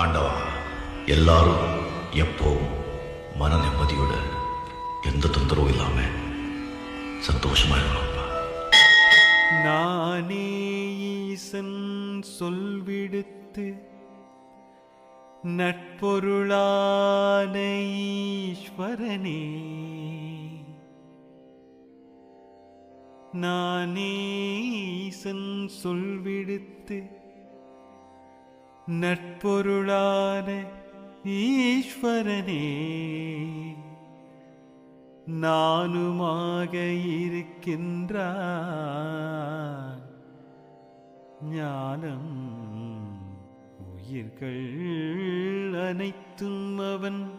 ஆண்டவா எல்லாரும் எப்போவும் மன நிம்மதியோட எந்த தொந்தரவும் இல்லாம சந்தோஷமா இருக்கணும்ப்பா. நானே ஈசன் சொல்விடுத்து நட்பொருளான ஈஸ்வரனே. நானே ஈசன் சொல்விடுத்து நட்பொருளான ஈஸ்வரனே நானுமாக இருக்கின்றான். ஞானம் உயிர்கள் அனைத்தும் அவன்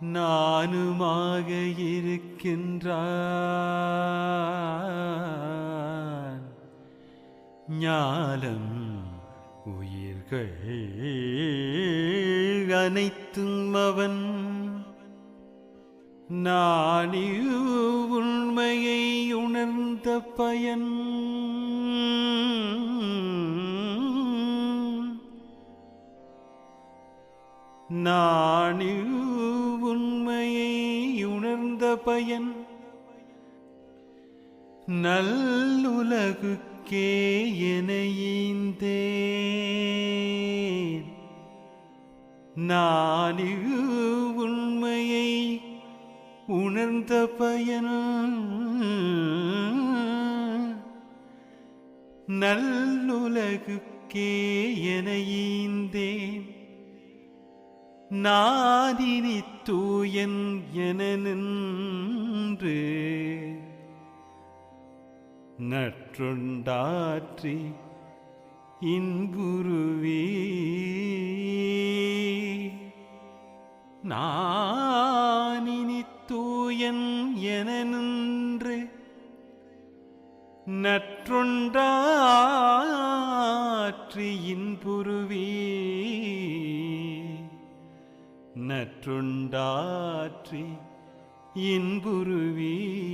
நானுமாக இருக்கின்றான். ஞானம் உயிர்கள் அனைத்தும் அவன். நானி உண்மையை உணர்ந்த பயன். நானி உண்மையை உணர்ந்த பயன். நல்லுலகுக்கே என ஈந்தே நான் உண்மையை உணர்ந்த பயன் நல்லுலகுக்கே என ஈந்தேன். நாதினி தூயன் என நின்று நற்றுண்டாற்றி இன்புருவே. நானினி தூயன் என நின்று நற்றுண்டாற்றியின் புருவி. நற்றுண்டாற்றி இன்புருவீ.